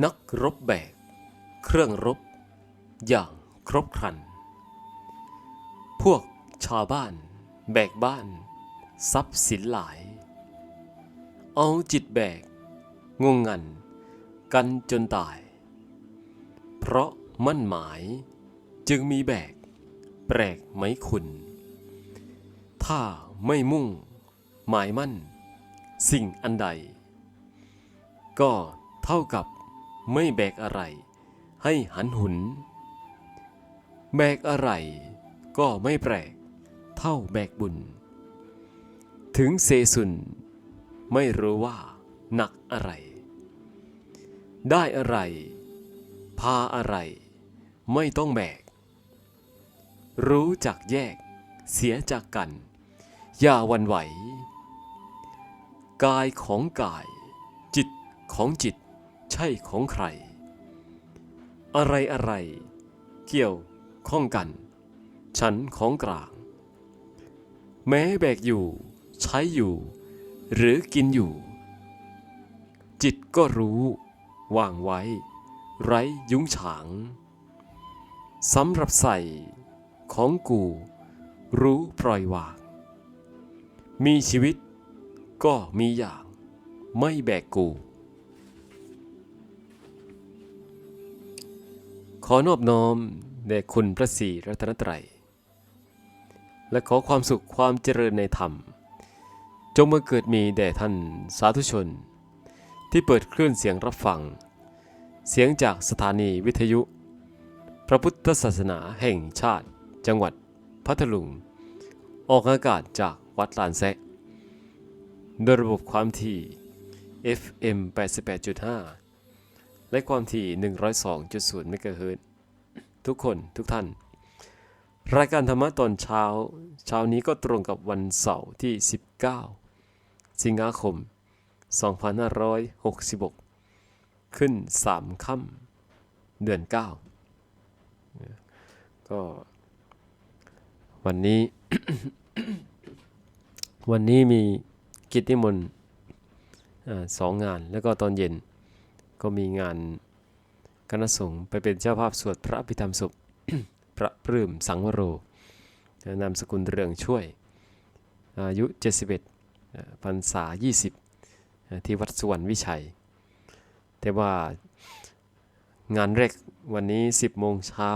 นักรบแบก เครื่องรบ อย่างครบครัน พวกชาวบ้าน แบกบ้าน ทรัพย์สินหลาย เอาจิตแบก งงงัน กันจนตาย เพราะมั่นหมายจึงมีแบก แปลกไหมคุณ ถ้าไม่มุ่ง หมายมั่น สิ่งอันใด ก็เท่ากับ ไม่แบกอะไร ให้หันหุน แบกอะไรก็ไม่แปลก เท่าแบกบุญ ถึงเซสุน ไม่รู้ว่าหนักอะไร ได้อะไร พาอะไร ไม่ต้องแบก รู้จักแยก เสียจากกัน อย่าวันไหว กายของกาย จิตของจิต ใช่ของใคร อะไรอะไรเกี่ยวข้องกัน ฉันของกลาง แม้แบกอยู่ ใช้อยู่ หรือกินอยู่ จิตก็รู้ วางไว้ ไร้ยุ้งฉางสำหรับใส่ของกู รู้ปล่อยวาง มีชีวิตก็มีอย่าง ไม่แบกกู อนอบน้อมแด่คุณพระศรีรัตนตรัย และขอความสุขความเจริญในธรรม จงมาเกิดมีแด่ท่านสาธุชน ที่เปิดคลื่นเสียงรับฟัง เสียงจากสถานีวิทยุ พระพุทธศาสนาแห่งชาติ จังหวัดพัทลุง ออกอากาศจากวัดลานแซะโดยระบบความถี่ FM 88.5 และความถี่ 102.0เมกะเฮิรตทุกคนทุกท่าน รายการธรรมะตอนเช้า เช้านี้ก็ตรงกับวันเสาร์ที่ 19 สิงหาคม 2566 ขึ้น 3 ค่ำเดือน 9 ก็วันนี้ วันนี้มีกิจนิมนต์สองงานแล้วก็ตอนเย็น ก็มีงานคณะสงฆ์ไปเป็นเจ้าภาพสวดพระอภิธรรมศพพระปลื้มสังวโรนามสกุลเรืองช่วย อายุ 71อ่าพรรษา 20 ที่วัดสุวรรณวิชัย แต่ว่างานแรกวันนี้ 10 โมงเช้า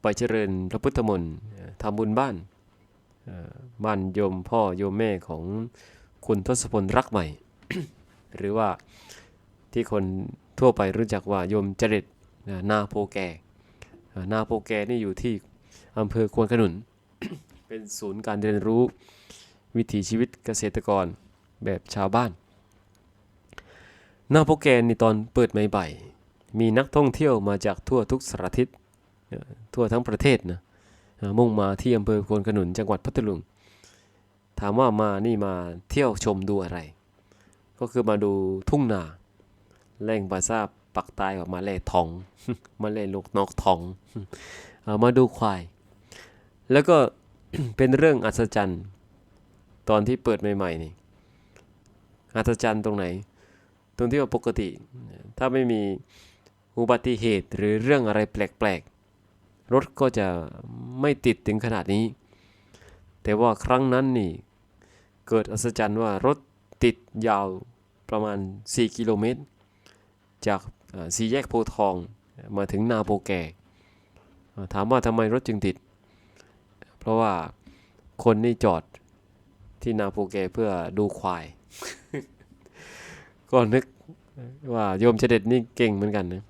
ไปเจริญพระพุทธมนต์ทำบุญบ้านบ้านโยมพ่อโยมแม่ของคุณทศพลรักใหม่ หรือว่า ที่คนทั่วไปรู้จักว่าโยมเจริญนาโพแก่นาโพแกนี่อยู่ที่อำเภอควนขนุน เป็นศูนย์การเรียนรู้วิถีชีวิตเกษตรกรแบบชาวบ้าน นาโพแกนี่ตอนเปิดใหม่ๆมีนักท่องเที่ยวมาจากทั่วทุกสารทิศทั่วทั้งประเทศนะมุ่งมาที่อำเภอควนขนุนจังหวัดพัทลุง ถามว่ามานี่มาเที่ยวชมดูอะไร ก็คือมาดูทุ่งนา แรงภาษาปักใตายออกมาแล่ทอง มาแล่ลูกนกทองเอ่อมาดูควาย แล้วก็เป็นเรื่องอัศจรรย์ตอนที่เปิดใหม่ๆนี่อัศจรรย์ตรงไหน ตรงที่ว่าปกติ ถ้าไม่มีอุบัติเหตุหรือเรื่องอะไรแปลกๆ รถก็จะไม่ติดถึงขนาดนี้ แต่ว่าครั้งนั้นนี่ เกิดอัศจรรย์ว่ารถติดยาวประมาณ 4 กิโลเมตร จากสี่แยกโพทองมาถึงนาโปแก่ถามว่าทำไมรถจึงติด เพราะว่าคนนี่จอดที่นาโปแกเพื่อดูควาย ก็นึกว่าโยมเจเด็ดนี่เก่งเหมือนกันนะ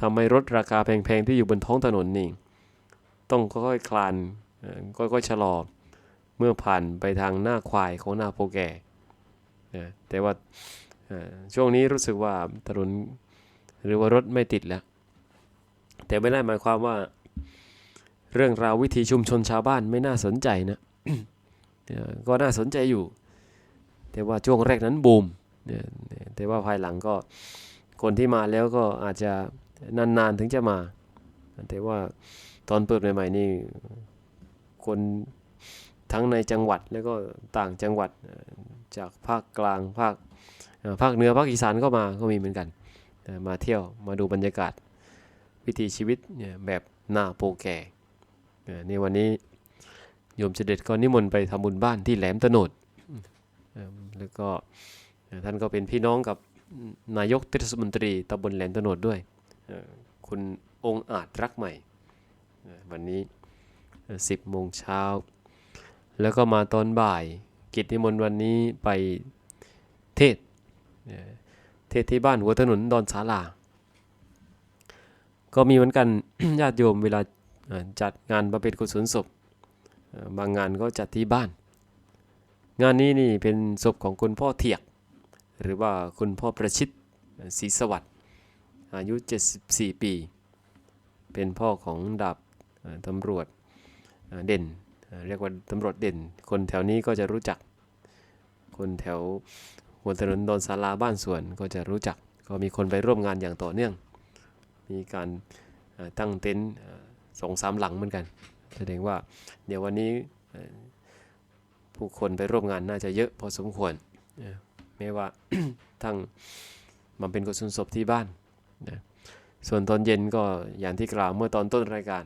ทำไมรถราคาแพงๆที่อยู่บนท้องถนนนี่ ต้องค่อยๆคลานค่อยๆชะลอเมื่อผ่านไปทางหน้าควายของนาโปแกนะแต่ว่า ช่วงนี้รู้สึกว่าถนนหรือว่ารถไม่ติดแล้ว แต่ไม่ได้หมายความว่า เรื่องราววิถีชุมชนชาวบ้านไม่น่าสนใจนะก็น่าสนใจอยู่ แต่ว่าช่วงแรกนั้นบูมแต่ว่าภายหลังก็คนที่มาแล้วก็อาจจะนานๆถึงจะมา แต่ว่าตอนเปิดใหม่ๆนี่คนทั้งในจังหวัดแล้วก็ต่างจังหวัดจากภาคกลางภาค ภาคเหนือภาคอีสานก็มาก็มีเหมือนกัน มาเที่ยวมาดูบรรยากาศวิถีชีวิตแบบหน้าโปแก่นี่วันนี้โยมเสด็จก็นิมนต์ไปทำบุญบ้านที่แหลมตะโนดแล้วก็ท่านก็เป็นพี่น้องกับนายกเทศมนตรีตำบลแหลมตะโนดด้วย คุณองค์อาจรักใหม่ วันนี้สิบโมงเช้า แล้วก็มาตอนบ่าย กิจนิมนต์วันนี้ไปเทศ เทศที่บ้านหัวถนนดอนสาลา ก็มีเหมือนกันญาติโยมเวลาจัดงานบำเพ็ญกุศลศพ บางงานก็จัดที่บ้าน งานนี้นี่เป็นศพของคุณพ่อเถียก หรือว่าคุณพ่อประชิตศรีสวัสดิ์อายุ 74 ปี เป็นพ่อของดาบตำรวจเด่น เรียกว่าตำรวจเด่น คนแถวนี้ก็จะรู้จัก คนแถว หัวถนนดอนสาราบ้านสวนก็จะรู้จัก ก็มีคนไปร่วมงานอย่างต่อเนื่อง มีการตั้งเต็นท์สองสามหลังเหมือนกัน แสดงว่าเดี๋ยววันนี้ผู้คนไปร่วมงานน่าจะเยอะพอสมควรเอ่ว่าทั้งมันเป็นกุศลศพที่บ้านนะส่วนตอนเย็นก็อย่างที่กล่าวเมื่อตอนต้นรายการ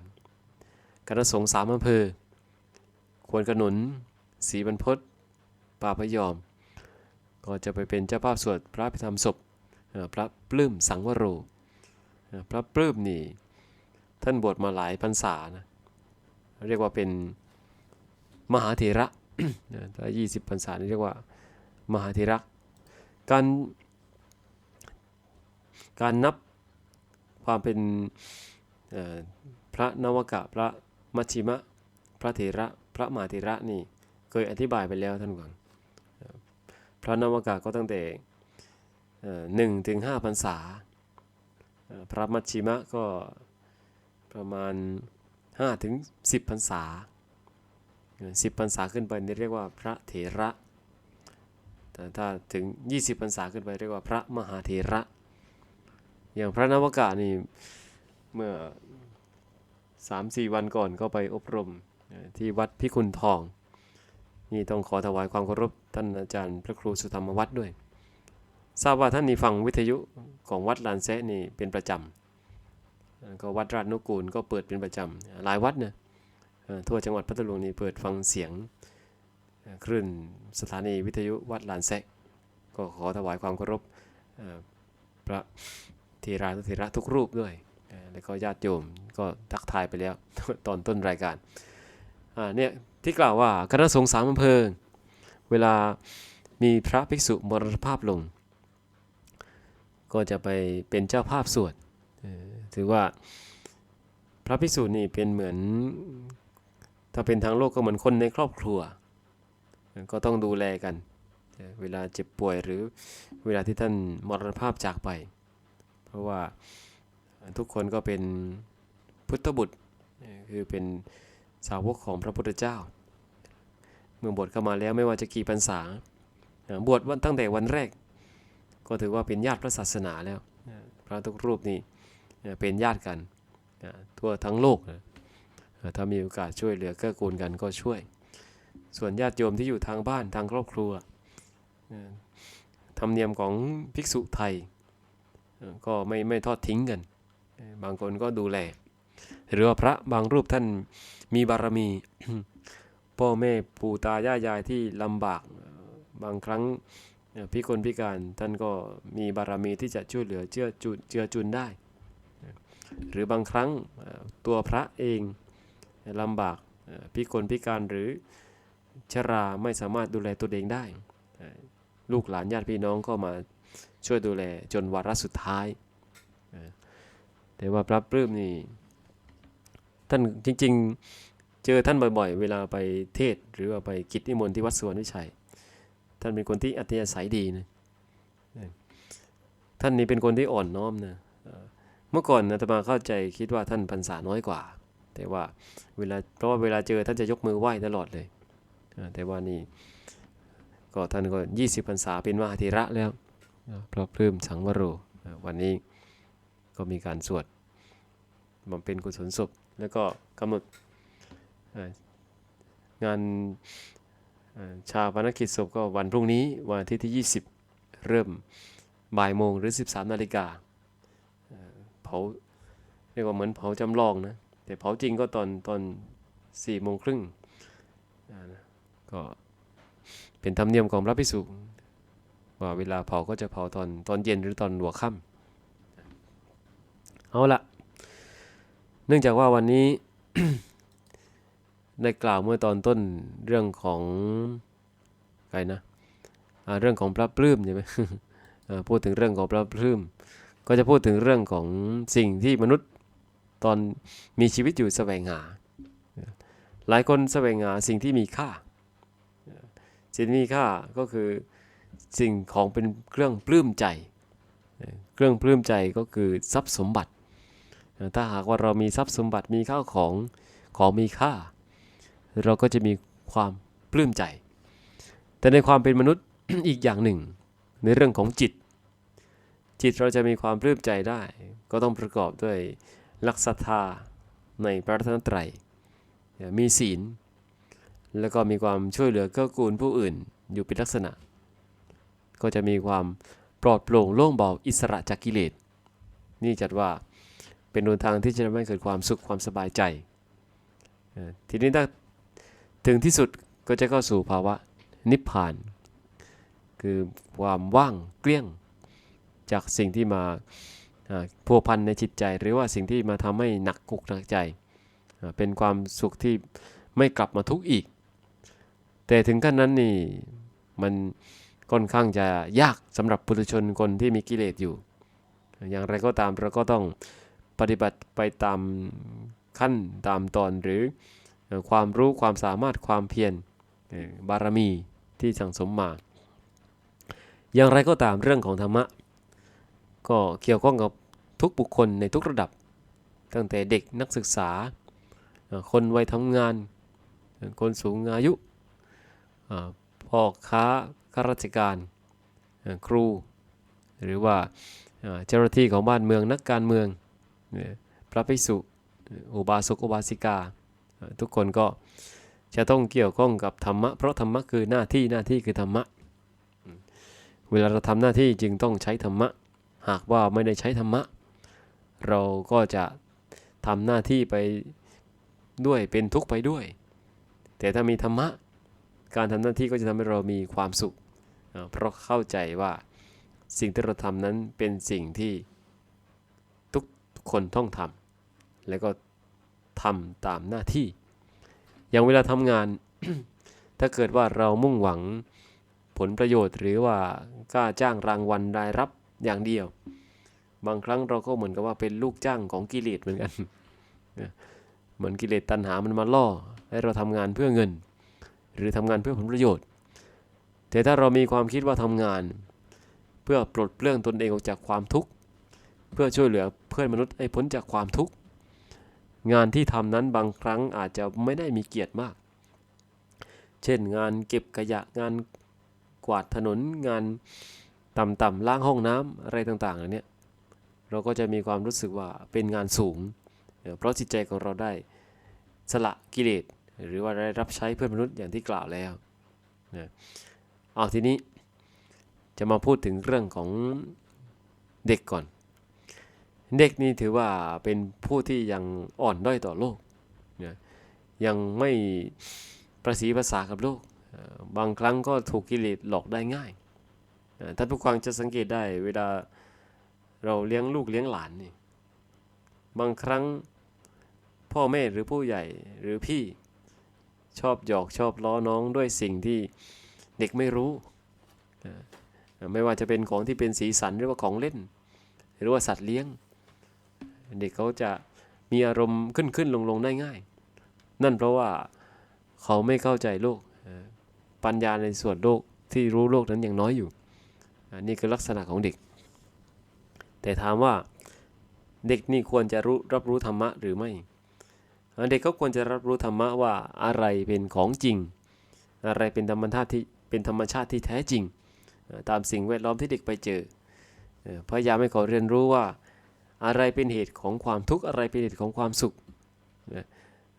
คณะสงฆ์สามอำเภอ ควรขนุนศรีบรรพตป่าพยอม ก็จะไปเป็นเจ้าภาพสวดพระพิธรรมศพพระปลื้มสังวโร พระปลื้มนี่ท่านบวชมาหลายพรรษานะเรียกว่าเป็นมหาเถระเอ่อถ้า20พรรษานี่เรียกว่ามหาเถระ การการนับความเป็นพระนวกะพระมัชชิมะ พระเถระ พระมหาเถระนี่เคยอธิบายไปแล้วท่านก่อน พระนวกะก็ตั้งแต่หนึ่งถึงห้าพรรษา พระมัชชิมะก็ประมาณ5ถึง10พรรษาเอ่อ10พรรษาขึ้นไปนี่เรียกว่าพระเถระ แต่ถ้าถึง20พรรษาขึ้นไปเรียกว่าพระมหาเถระ อย่างพระนวกะนี่เมื่อ3-4วันก่อนก็ไปอบรมที่วัดพิคุลทอง นี่ต้องขอถวายความเคารพท่านอาจารย์พระครูสุธรรมวัดด้วย ทราบว่าท่านนี่ฟังวิทยุของวัดลานแซะนี่เป็นประจำก็วัดราชนุกูลก็เปิดเป็นประจำหลายวัดเนี่ยทั่วจังหวัดพัทลุงนี่เปิดฟังเสียงคลื่นสถานีวิทยุวัดลานแซะก็ขอถวายความเคารพพระเทรานุเทระทุกรูปด้วย แล้วก็ญาติโยมก็ทักทายไปแล้วตอนต้นรายการเนี่ย ที่กล่าวว่าคณะสงฆ์สามอำเภอ เวลามีพระภิกษุมรณภาพลง ก็จะไปเป็นเจ้าภาพสวดถือว่าพระภิกษุนี่เป็นเหมือน ถ้าเป็นทางโลกก็เหมือนคนในครอบครัว ก็ต้องดูแลกัน เวลาเจ็บป่วยหรือเวลาที่ท่านมรณภาพจากไป เพราะว่าทุกคนก็เป็นพุทธบุตรคือเป็น สาวกของพระพุทธเจ้า เมื่อบวชเข้ามาแล้วไม่ว่าจะกี่พรรษาบวชวันตั้งแต่วันแรก ก็ถือว่าเป็นญาติพระศาสนาแล้วพระทุกรูปนี่เป็นญาติกันทั่วทั้งโลกนะถ้ามีโอกาสช่วยเหลือเกื้อกูลกันก็ช่วย ส่วนญาติโยมที่อยู่ทางบ้านทางครอบครัวธรรมเนียมของภิกษุไทย ก็ไม่ไม่ทอดทิ้งกัน บางคนก็ดูแล หรือว่าพระบางรูปท่านมีบารมี พ่อแม่ปู่ตายายยายที่ลำบากบางครั้งพิกลพิการท่านก็มีบารมีที่จะช่วยเหลือเจือจุนเจือจุนได้ หรือบางครั้งตัวพระเองลำบากพิกลพิการหรือชราไม่สามารถดูแลตัวเองได้ ลูกหลานญาติพี่น้องก็มาช่วยดูแลจนวาระสุดท้ายแต่ว่าพระปลื้มนี่ ท่านจริง ๆ เจอท่านบ่อยๆ เวลาไปเทศหรือว่าไปกิจนิมนต์ที่วัดสวนวิชัย ท่านเป็นคนที่อัธยาศัยดีนะท่านนี้เป็นคนที่อ่อนน้อมนะเมื่อก่อนอาตมาเข้าใจคิดว่าท่านพรรษาน้อยกว่า แต่ว่าเวลาเพราะว่าเวลาเจอท่านจะยกมือไหว้ตลอดเลยแต่ว่านี่ก็ท่านก็ยี่สิบพรรษาเป็นมหาเถระแล้วพระพลืมสังวโรวันนี้ก็มีการสวดบำเพ็ญกุศลศพ แล้วก็กำหนดงานชาปนกิจศพก็วันพรุ่งนี้วันอาทิตย์ที่ 20 เริ่มบ่ายโมงหรือ 13 นาฬิกาเผาเรียกว่าเหมือนเผาจำลองนะ แต่เผาจริงก็ตอนตอนสี่โมงครึ่งก็เป็นธรรมเนียมของพระภิกษุว่าเวลาเผาก็จะเผาตอนตอนเย็นหรือตอนหัวค่ำเอาละ เนื่องจากว่าวันนี้ ได้กล่าวเมื่อตอนต้นเรื่องของใครนะเรื่องของพระปลื้มใช่ไหมพูดถึงเรื่องของพระปลื้มก็จะพูดถึงเรื่องของสิ่งที่มนุษย์ตอนมีชีวิตอยู่แสวงหา หลายคนแสวงหาสิ่งที่มีค่า สิ่งที่มีค่าก็คือสิ่งของเป็นเครื่องปลื้มใจ เครื่องปลื้มใจก็คือทรัพย์สมบัติ ถ้าหากว่าเรามีทรัพย์สมบัติมีข้าวของของมีค่า เราก็จะมีความปลื้มใจ แต่ในความเป็นมนุษย์อีกอย่างหนึ่ง ในเรื่องของจิต จิตเราจะมีความปลื้มใจได้ ก็ต้องประกอบด้วยลักษณะในพระรัตนตรมีศีล แล้วก็มีความช่วยเหลือเกื้อกูลผู้อื่นอยู่เป็นลักษณะ ก็จะมีความปลอดโปร่งโล่งเบาอิสระจากกิเลสนี่จัดว่า เป็นหนทางที่จะทำให้เกิดความสุขความสบายใจ ทีนี้ถ้าถึงที่สุดก็จะเข้าสู่ภาวะนิพพาน คือความว่างเกลี้ยงจากสิ่งที่มาพัวพันในจิตใจ หรือว่าสิ่งที่มาทำให้หนักกุกหนักใจ เป็นความสุขที่ไม่กลับมาทุกข์อีก แต่ถึงขั้นนั้นนี่มันค่อนข้างจะยากสำหรับปุถุชนคนที่มีกิเลสอยู่ อย่างไรก็ตามเราก็ต้อง ปฏิบัติไปตามขั้นตามตอนหรือความรู้ความสามารถความเพียรบารมีที่สั่งสมมา อย่างไรก็ตามเรื่องของธรรมะ ก็เกี่ยวข้องกับทุกบุคคลในทุกระดับ ตั้งแต่เด็กนักศึกษา คนวัยทำงาน คนสูงอายุพ่อค้าข้าราชการ ครู หรือว่าเจ้าหน้าที่ของบ้านเมืองนักการเมือง พระภิกษุอุบาสกอุบาสิกา ทุกคนก็จะต้องเกี่ยวข้องกับธรรมะ เพราะธรรมะคือหน้าที่หน้าที่คือธรรมะ เวลาเราทำหน้าที่จึงต้องใช้ธรรมะ หากว่าไม่ได้ใช้ธรรมะ เราก็จะทำหน้าที่ไปด้วยเป็นทุกข์ไปด้วย แต่ถ้ามีธรรมะ การทำหน้าที่ก็จะทำให้เรามีความสุข เพราะเข้าใจว่าสิ่งที่เราทำนั้นเป็นสิ่งที่ คนต้องทำแล้วก็ทำตามหน้าที่ อย่างเวลาทำงาน ถ้าเกิดว่าเรามุ่งหวังผลประโยชน์ หรือว่ากล้าจ้างรางวัลรายรับอย่างเดียว บางครั้งเราก็เหมือนกับว่าเป็นลูกจ้างของกิเลสเหมือนกันเหมือนกิเลสตัณหามันมาล่อ ให้เราทำงานเพื่อเงิน หรือทำงานเพื่อผลประโยชน์ แต่ถ้าเรามีความคิดว่าทำงาน เพื่อปลดเปลื้องตนเองออกจากความทุกข์ เพื่อช่วยเหลือเพื่อนมนุษย์ให้พ้นจากความทุกข์ งานที่ทำนั้นบางครั้งอาจจะไม่ได้มีเกียรติมาก เช่นงานเก็บขยะงานกวาดถนนงานต่ำๆล้างห้องน้ำอะไรต่างๆเหล่านี้เราก็จะมีความรู้สึกว่าเป็นงานสูงเอ่อเพราะจิตใจของเราได้สละกิเลสหรือว่าได้รับใช้เพื่อนมนุษย์อย่างที่กล่าวแล้วนะเอาทีนี้จะมาพูดถึงเรื่องของเด็กก่อน เด็กนี่ถือว่าเป็นผู้ที่ยังอ่อนด้อยต่อโลกนะยังไม่ประสีภาษากับโลก บางครั้งก็ถูกกิเลสหลอกได้ง่ายท่านผู้ฟังจะสังเกตได้เวลาเราเลี้ยงลูกเลี้ยงหลานนี่บางครั้งพ่อแม่หรือผู้ใหญ่หรือพี่ชอบหยอกชอบล้อน้องด้วยสิ่งที่เด็กไม่รู้ไม่ว่าจะเป็นของที่เป็นสีสันหรือว่าของเล่น หรือว่าสัตว์เลี้ยง เด็กเขาจะมีอารมณ์ขึ้นขึ้นลงลงได้ง่าย นั่นเพราะว่าเขาไม่เข้าใจโลก ปัญญาในส่วนโลกที่รู้โลกนั้นยังน้อยอยู่อันนี่คือลักษณะของเด็ก แต่ถามว่าเด็กนี่ควรจะรู้รับรู้ธรรมะหรือไม่ เด็กเขาควรจะรับรู้ธรรมะว่าอะไรเป็นของจริง อะไรเป็นธรรมชาติที่เป็นธรรมชาติที่แท้จริง ตามสิ่งแวดล้อมที่เด็กไปเจอเอ่อพยายามให้เขาเรียนรู้ว่า อะไรเป็นเหตุของความทุกข์อะไรเป็นเหตุของความสุขนะ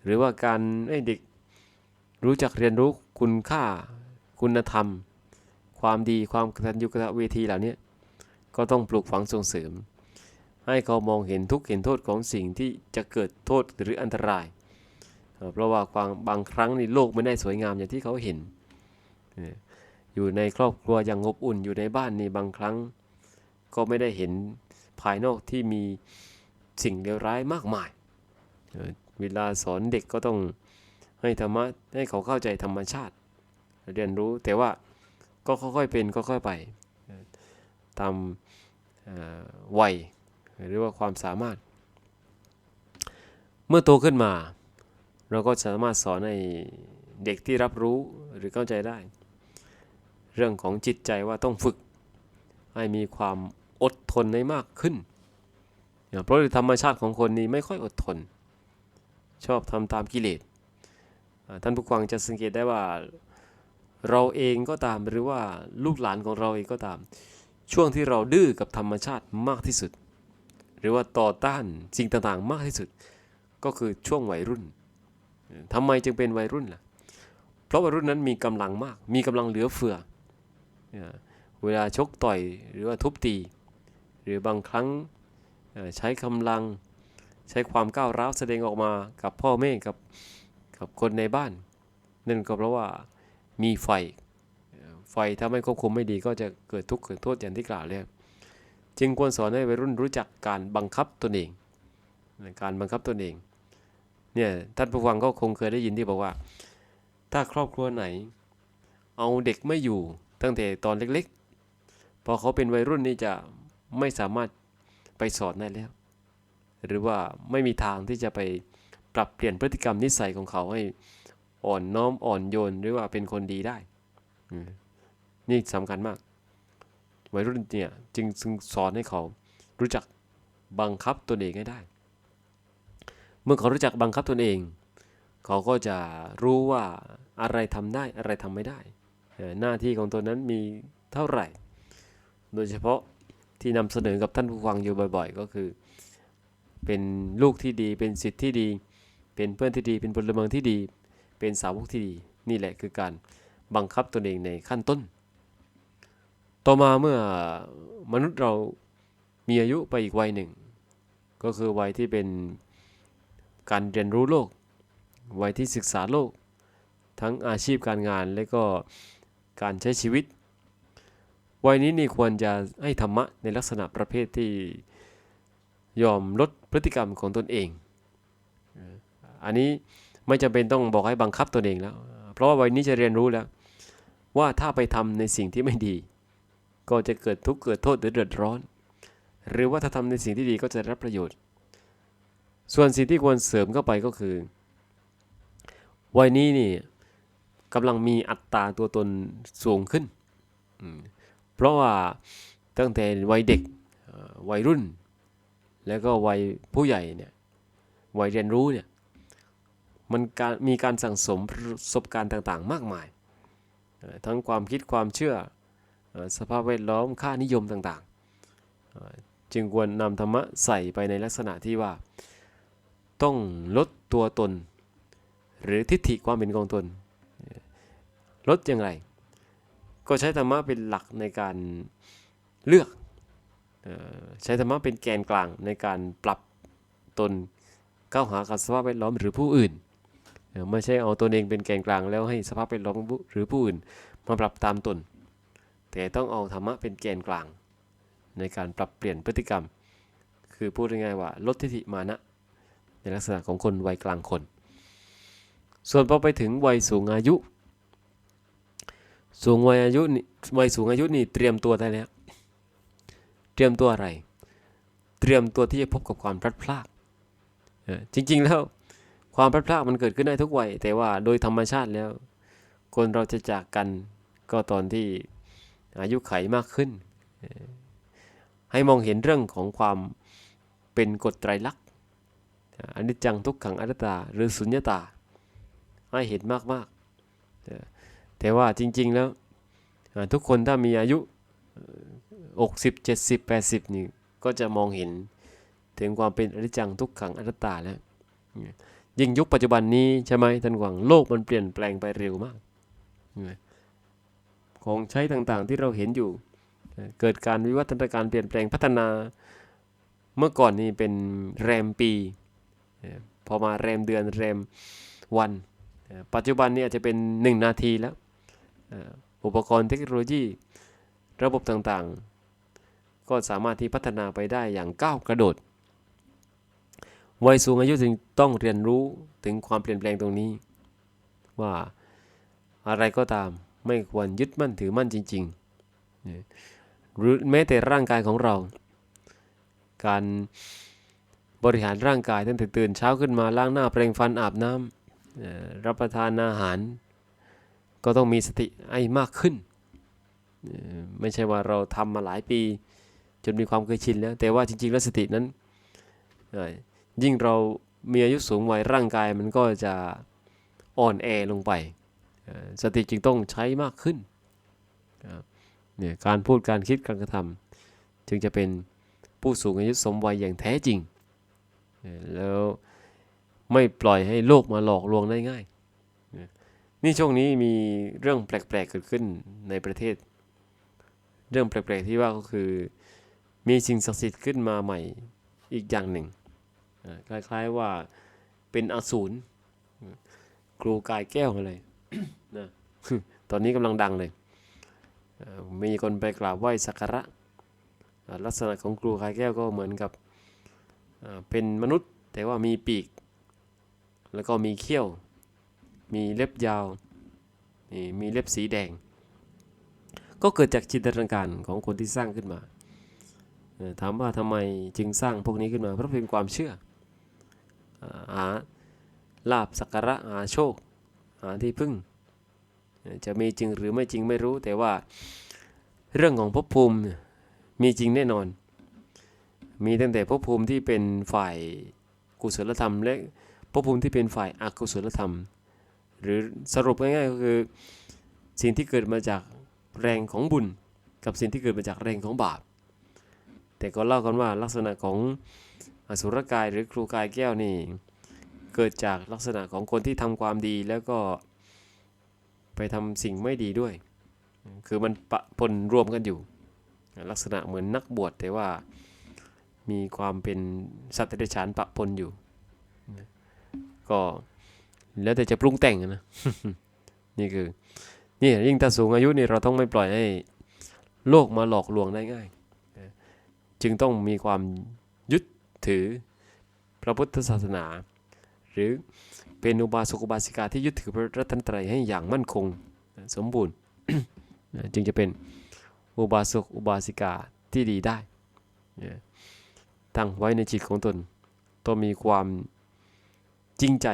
หรือว่าการให้เด็กรู้จักเรียนรู้คุณค่าคุณธรรม ความดีความกตัญญูกตเวทีเหล่านี้ก็ต้องปลูกฝังส่งเสริม ให้เขามองเห็นทุกข์เห็นโทษของสิ่งที่จะเกิดโทษหรืออันตราย เพราะว่าบางบางครั้งในโลกไม่ได้สวยงามอย่างที่เขาเห็นอออยู่ในครอบครัวอย่างอบอุ่นอยู่ในบ้านนี่บางครั้งก็ไม่ได้เห็น ภายนอกที่มีสิ่งเลวร้ายมากมาย เวลาสอนเด็กก็ต้องให้ธรรมะให้เขาเข้าใจธรรมชาติ เรียนรู้แต่ว่าก็ค่อยๆเป็นค่อยๆไปตามวัยหรือว่าความสามารถ เมื่อโตขึ้นมา เราก็สามารถสอนให้เด็กที่รับรู้หรือเข้าใจได้ เรื่องของจิตใจว่าต้องฝึกให้มีความ อดทนให้มากขึ้น เพราะธรรมชาติของคนนี้ไม่ค่อยอดทน ชอบทำตามกิเลส ท่านผู้ฟังจะสังเกตได้ว่าเราเองก็ตามหรือว่าลูกหลานของเราเองก็ตาม ช่วงที่เราดื้อกับธรรมชาติมากที่สุด หรือว่าต่อต้านสิ่งต่างๆ มากที่สุด ก็คือช่วงวัยรุ่นทำไมจึงเป็นวัยรุ่นล่ะ เพราะวัยรุ่นนั้นมีกำลังมาก มีกำลังเหลือเฟือเวลาชกต่อยหรือว่าทุบตี รือบางครั้งใช้กำลังใช้ความก้าวร้าวแสดงออกมากับพ่อแม่กับกับคนในบ้าน นั่นก็เพราะว่ามีไฟ ไฟถ้าไม่ควบคุมไม่ดีก็จะเกิดทุกข์เกิดโทษอย่างที่กล่าวแล้วจึงควรสอนให้วัยรุ่นรู้จักการบังคับตนเองการบังคับตนเองเนี่ยท่านผู้ฟังก็คงเคยได้ยินที่บอกว่า ถ้าครอบครัวไหน เอาเด็กไม่อยู่ตั้งแต่ตอนเล็กๆพอเขาเป็นวัยรุ่นนี่จะ ไม่สามารถไปสอนได้แล้ว หรือว่าไม่มีทางที่จะไปปรับเปลี่ยนพฤติกรรมนิสัยของเขาให้อ่อนน้อมอ่อนโยนหรือว่าเป็นคนดีได้ นี่สำคัญมาก วัยรุ่นเนี่ยจึงจึงสอนให้เขารู้จักบังคับตนเองให้ได้ เมื่อเขารู้จักบังคับตนเอง เขาก็จะรู้ว่าอะไรทำได้อะไรทำไม่ได้ หน้าที่ของตัวนั้นมีเท่าไหร่ โดยเฉพาะ ที่นำเสนอกับท่านผู้ฟังอยู่บ่อย ๆ ก็คือ เป็นลูกที่ดี เป็นสิทธิ์ที่ดี เป็นเพื่อนที่ดี เป็นพลเมืองที่ดี เป็นสาวกที่ดี นี่แหละคือการบังคับตนเองในขั้นต้น ต่อมาเมื่อมนุษย์เรามีอายุไปอีกวัยหนึ่ง ก็คือวัยที่เป็นการเรียนรู้โลก วัยที่ศึกษาโลก ทั้งอาชีพการงานและก็การใช้ชีวิต วัยนี้นี่ควรจะให้ธรรมะในลักษณะประเภทที่ยอมลดพฤติกรรมของตนเอง อันนี้ไม่จำเป็นต้องบอกให้บังคับตนเองแล้ว เพราะว่าวัยนี้จะเรียนรู้แล้ว ว่าถ้าไปทำในสิ่งที่ไม่ดี ก็จะเกิดทุกข์เกิดโทษหรือเดือดร้อน หรือว่าถ้าทำในสิ่งที่ดีก็จะรับประโยชน์ ส่วนสิ่งที่ควรเสริมเข้าไปก็คือ วัยนี้นี่กำลังมีอัตราตัวตนสูงขึ้น เพราะว่าตั้งแต่วัยเด็กวัยรุ่น แล้วก็วัยผู้ใหญ่เนี่ยวัยเรียนรู้เนี่ยมันการมีการสั่งสมประสบการณ์ต่างๆ มากมาย ทั้งความคิดความเชื่อสภาพแวดล้อมค่านิยมต่างๆ จึงควรนำธรรมะใส่ไปในลักษณะที่ว่า ต้องลดตัวตน หรือทิฏฐิความเป็นของตน ลดอย่างไร ก็ใช้ธรรมะเป็นหลักในการเลือก ใช้ธรรมะเป็นแกนกลางในการปรับตนเข้าหากับสภาพแวดล้อมหรือผู้อื่น ไม่ใช่เอาตนเองเป็นแกนกลางแล้วให้สภาพแวดล้อมหรือผู้อื่น มาปรับตามตน แต่ต้องเอาธรรมะเป็นแกนกลาง ในการปรับเปลี่ยนพฤติกรรม คือพูดง่ายๆว่าลดทิฏฐิมานะในลักษณะของคนวัยกลางคน ส่วนพอไปถึงวัยสูงอายุ สูงวัยอายุนี่วัยสูงอายุนี่เตรียมตัวได้แล้ว เตรียมตัวอะไร เตรียมตัวที่จะพบกับความพลัดพรากจริง ๆ แล้วความพลัดพรากมันเกิดขึ้นได้ทุกวัยแต่ว่าโดยธรรมชาติแล้ว คนเราจะจากกันก็ตอนที่อายุไขมากขึ้น ให้มองเห็นเรื่องของความเป็นกฎไตรลักษณ์อนิจจังทุกขังอนัตตา หรือสุญญตาให้เห็นมากๆ แต่ว่าจริง ๆ แล้วทุกคนถ้ามีอายุหกสิบเจ็ดสิบแปดสิบนี่ ก็จะมองเห็นถึงความเป็นอนิจจังทุกขังอนัตตาแล้ว ยิ่งยุคปัจจุบันนี้ใช่ไหมท่านหวังโลกมันเปลี่ยนแปลงไปเร็วมาก ของใช้ต่างๆที่เราเห็นอยู่ เกิดการวิวัฒนาการเปลี่ยนแปลงพัฒนา เมื่อก่อนนี่เป็นแรมปี พอมาแรมเดือนแรมวัน ปัจจุบันนี้อาจจะเป็น 1 นาทีแล้ว อุปกรณ์เทคโนโลยี ระบบต่างๆ ก็สามารถที่พัฒนาไปได้อย่างก้าวกระโดด วัยสูงอายุจึงต้องเรียนรู้ถึงความเปลี่ยนแปลงตรงนี้ ว่าอะไรก็ตามไม่ควรยึดมั่นถือมั่นจริงๆ หรือแม้แต่ร่างกายของเรา การบริหารร่างกายตั้งแต่ตื่นเช้าขึ้นมาล้างหน้าแปรงฟันอาบน้ำรับประทานอาหาร ก็ต้องมีสติให้มากขึ้น ไม่ใช่ว่าเราทำมาหลายปี จนมีความเคยชินแล้ว แต่ว่าจริง ๆ แล้วสตินั้น ยิ่งเรามีอายุสูงวัยร่างกายมันก็จะอ่อนแอลงไป สติจึงต้องใช้มากขึ้นเนี่ยการพูดการคิดการกระทำจึงจะเป็นผู้สูงอายุสมวัยอย่างแท้จริง แล้วไม่ปล่อยให้โลกมาหลอกลวงได้ง่าย นี่ช่วงนี้มีเรื่องแปลกๆเกิดขึ้นในประเทศ เรื่องแปลกๆที่ว่าก็คือ มีสิ่งศักดิ์สิทธิ์ขึ้นมาใหม่อีกอย่างหนึ่งคล้ายๆว่าเป็นอสูรครูกายแก้วอะไรนะตอนนี้กำลังดังเลย มีคนไปกราบไหว้สักการะ ลักษณะของครูกายแก้วก็เหมือนกับเป็นมนุษย์ แต่ว่ามีปีก แล้วก็มีเขี้ยว มีเล็บยาวนี่มีเล็บสีแดง ก็เกิดจากจินตนาการของคนที่สร้างขึ้นมาถามว่าทำไมจึงสร้างพวกนี้ขึ้นมาเพราะเป็นความเชื่ออ่าหาลาบสักการะหาโชคหาที่พึ่ง จะมีจริงหรือไม่จริงไม่รู้ แต่ว่าเรื่องของภพภูมิมีจริงแน่นอน มีตั้งแต่ภพภูมิที่เป็นฝ่ายกุศลธรรม และภพภูมิที่เป็นฝ่ายอกุศลธรรม หรือสรุปง่ายๆก็คือ สิ่งที่เกิดมาจากแรงของบุญ กับสิ่งที่เกิดมาจากแรงของบาป แต่ก็เล่ากันว่าลักษณะของอสุรกายหรือครูกายแก้วนี่เกิดจากลักษณะของคนที่ทำความดีแล้วก็ไปทำสิ่งไม่ดีด้วย คือมันปะปนรวมกันอยู่ ลักษณะเหมือนนักบวชแต่ว่ามีความเป็นสัตว์เดรัจฉานปะปนอยู่ ก็ แล้วแต่จะปรุงแต่งนะนี่คือนี่ยิ่งถ้าสูงอายุนี่เราต้องไม่ปล่อยให้โลกมาหลอกลวงได้ง่าย จึงต้องมีความยึดถือพระพุทธศาสนา หรือเป็นอุบาสกอุบาสิกาที่ยึดถือพระรัตนตรัยให้อย่างมั่นคงสมบูรณ์ จึงจะเป็นอุบาสกอุบาสิกาที่ดีได้ตั้งไว้ในจิตของตนต้องมีความจริงใจ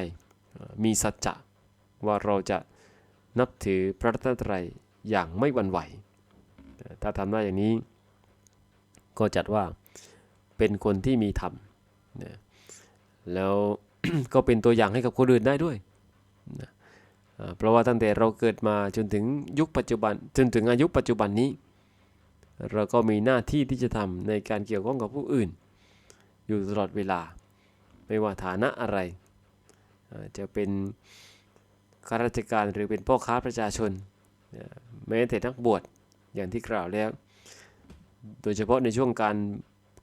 มีสัจจะว่าเราจะนับถือพระรัตนตรัยอย่างไม่หวั่นไหว ถ้าทำได้อย่างนี้ ก็จัดว่าเป็นคนที่มีธรรมนะแล้วก็เป็นตัวอย่างให้กับคนอื่นได้ด้วยนะเพราะว่าตั้งแต่เราเกิดมาจนถึงยุคปัจจุบันจนถึงอายุปัจจุบันนี้ เราก็มีหน้าที่ที่จะทำในการเกี่ยวข้องกับผู้อื่น อยู่ตลอดเวลา ไม่ว่าฐานะอะไร จะเป็นข้าราชการหรือเป็นพ่อค้าประชาชน แม้แต่นักบวชอย่างที่กล่าวแล้ว โดยเฉพาะในช่วงการ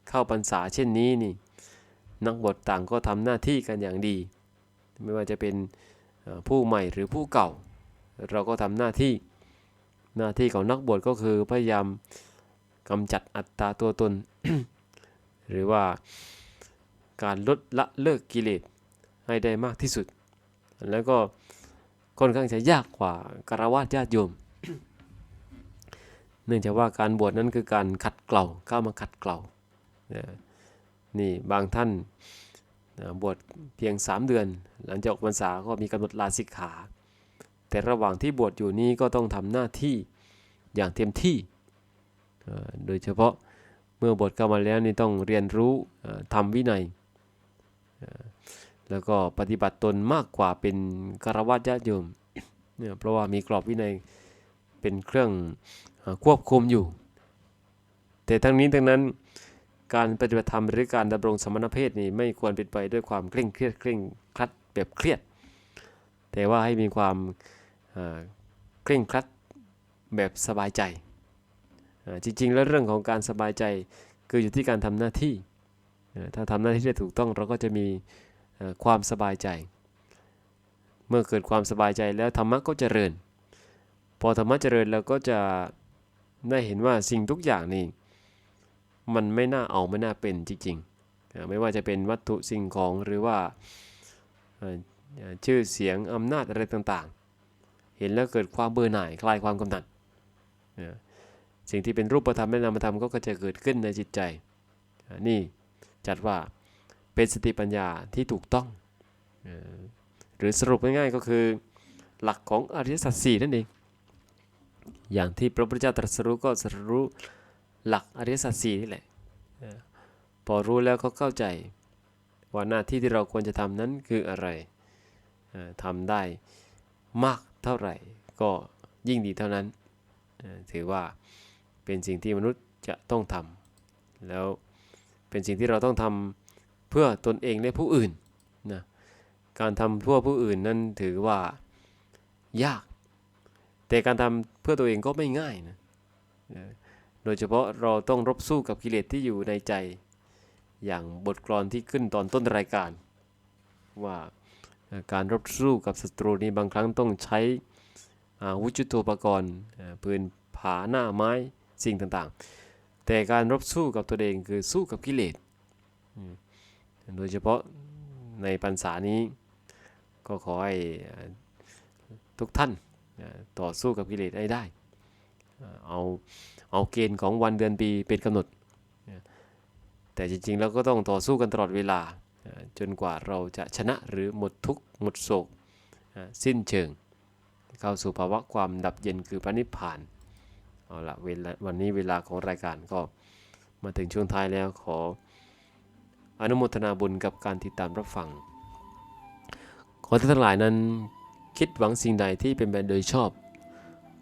เข้าพรรษาเช่นนี้นี่นักบวชต่างก็ทำหน้าที่กันอย่างดี ไม่ว่าจะเป็นผู้ใหม่หรือผู้เก่า เราก็ทำหน้าที่หน้าที่ของนักบวชก็คือพยายามกำจัดอัตตาตัวตน หรือว่าการลดละเลิกกิเลส ให้ได้มากที่สุด แล้วก็ค่อนข้างจะยากกว่าคารวะญาติโยม เนื่องจากว่าการบวชนั้นคือการขัดเกลาเข้ามาขัดเกลานะนี่บางท่านบวชเพียง 3 เดือน หลังจากออกพรรษาก็มีกำหนดลาสิกขา แต่ระหว่างที่บวชอยู่นี้ก็ต้องทำหน้าที่อย่างเต็มที่ โดยเฉพาะเมื่อบวชเข้ามาแล้วนี่ต้องเรียนรู้ทำวินัย แล้วก็ปฏิบัติตนมากกว่าเป็นคารวะญาติโยมเนี่ยเพราะว่ามีกรอบวินัยเป็นเครื่องควบคุมอยู่ แต่ทั้งนี้ทั้งนั้นการปฏิบัติธรรมหรือการดำรงสมณเพศนี่ไม่ควรเป็นไปด้วยความเคร่งเครียดเคร่งครัดแบบเครียด แต่ว่าให้มีความเคร่งครัดแบบสบายใจ จริงๆ แล้วเรื่องของการสบายใจคืออยู่ที่การทำหน้าที่ ถ้าทำหน้าที่ได้ถูกต้องเราก็จะมี ความสบายใจ เมื่อเกิดความสบายใจแล้วธรรมะก็เจริญ พอธรรมะเจริญเราก็จะได้เห็นว่าสิ่งทุกอย่างนี่มันไม่น่าเอาไม่น่าเป็นจริงๆ ไม่ว่าจะเป็นวัตถุสิ่งของหรือว่าชื่อเสียงอำนาจอะไรต่างๆ เห็นแล้วเกิดความเบื่อหน่ายคลายความกำหนัด สิ่งที่เป็นรูปธรรมและนามธรรมก็จะเกิดขึ้นในจิตใจ นี่จัดว่า เป็นสติปัญญาที่ถูกต้อง หรือสรุปง่ายๆก็คือ หลักของอริยสัจสี่นั่นเอง อย่างที่พระพุทธเจ้าตรัสรู้ก็รัสรู้หลักอริยสัจสี่นี่แหละ พอรู้แล้วก็เข้าใจว่าหน้าที่ที่เราควรจะทำนั้นคืออะไรทำได้มากเท่าไหร่ ก็ยิ่งดีเท่านั้น ถือว่าเป็นสิ่งที่มนุษย์จะต้องทำแล้วเป็นสิ่งที่เราต้องทำ เพื่อตนเองและผู้อื่นนะการทำเพื่อผู้อื่นนั้นถือว่ายาก แต่การทำเพื่อตัวเองก็ไม่ง่ายนะโดยเฉพาะเราต้องรบสู้กับกิเลสที่อยู่ในใจ อย่างบทกลอนที่ขึ้นตอนต้นรายการ ว่าการรบสู้กับศัตรูนี้บางครั้งต้องใช้อาวุธยุทโธปกรณ์เอ่อปืนผาหน้าไม้สิ่งต่างๆ แต่การรบสู้กับตัวเองคือสู้กับกิเลส โดยเฉพาะในพรรษานี้ก็ขอให้ทุกท่านต่อสู้กับกิเลสให้ได้ เอาเอาเกณฑ์ของวันเดือนปีเป็นกำหนด แต่จริงๆ แล้วก็ต้องต่อสู้กันตลอดเวลา จนกว่าเราจะชนะหรือหมดทุกข์หมดโศก สิ้นเชิง เข้าสู่ภาวะความดับเย็นคือพระนิพพาน เอาละเวลาวันนี้เวลาของรายการก็มาถึงช่วงท้ายแล้วขอ อนุโมทนาบุญกับการติดตามรับฟัง ขอท่านทั้งหลายนั้น คิดหวังสิ่งใดที่เป็นไปโดยชอบ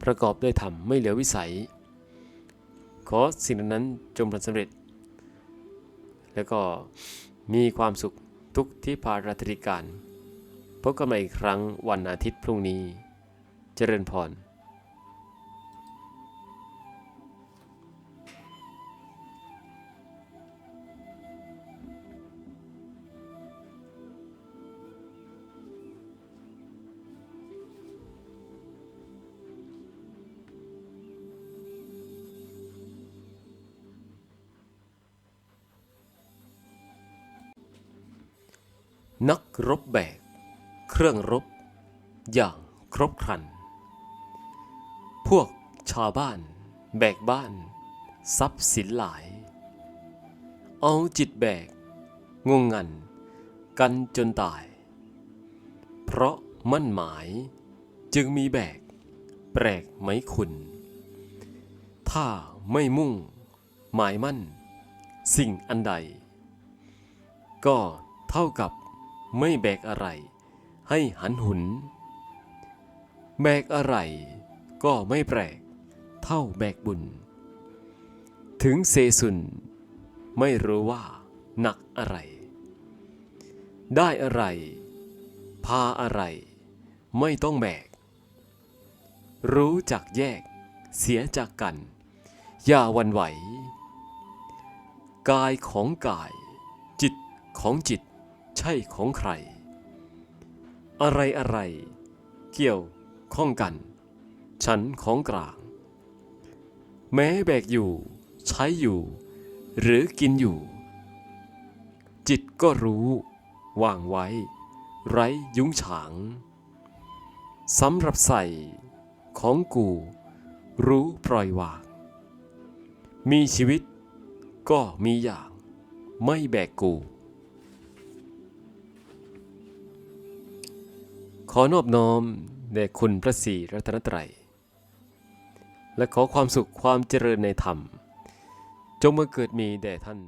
ประกอบด้วยธรรมไม่เหลือวิสัย ขอสิ่งนั้นจงประสำเร็จ แล้วก็มีความสุขทุกที่พาราตริการ พบกันใหม่อีกครั้งวันอาทิตย์พรุ่งนี้ เจริญพร นักรบแบก เครื่องรบ อย่างครบครัน พวกชาวบ้าน แบกบ้าน ทรัพย์สินหลาย เอาจิตแบก งงงัน กันจนตาย เพราะมั่นหมายจึงมีแบก แปลกไหมคุณ ถ้าไม่มุ่ง หมายมั่น สิ่งอันใด ก็เท่ากับ ไม่แบกอะไร ให้หันหุน แบกอะไรก็ไม่แปลก เท่าแบกบุญ ถึงเซสุน ไม่รู้ว่าหนักอะไร ได้อะไร พาอะไร ไม่ต้องแบก รู้จักแยก เสียจากกัน อย่าวันไหว กายของกาย จิตของจิต ใช่ของใคร อะไรอะไร เกี่ยวข้องกัน ฉันของกลาง แม้แบกอยู่ ใช้อยู่ หรือกินอยู่ จิตก็รู้วางไว้ ไร้ยุ้งฉางสำหรับใส่ของกู รู้ปล่อยวาง มีชีวิตก็มีอย่างไม่แบกกู ขอนอบน้อมแด่คุณพระศรีรัตนตรัย และขอความสุขความเจริญในธรรม จงมาเกิดมีแด่ท่าน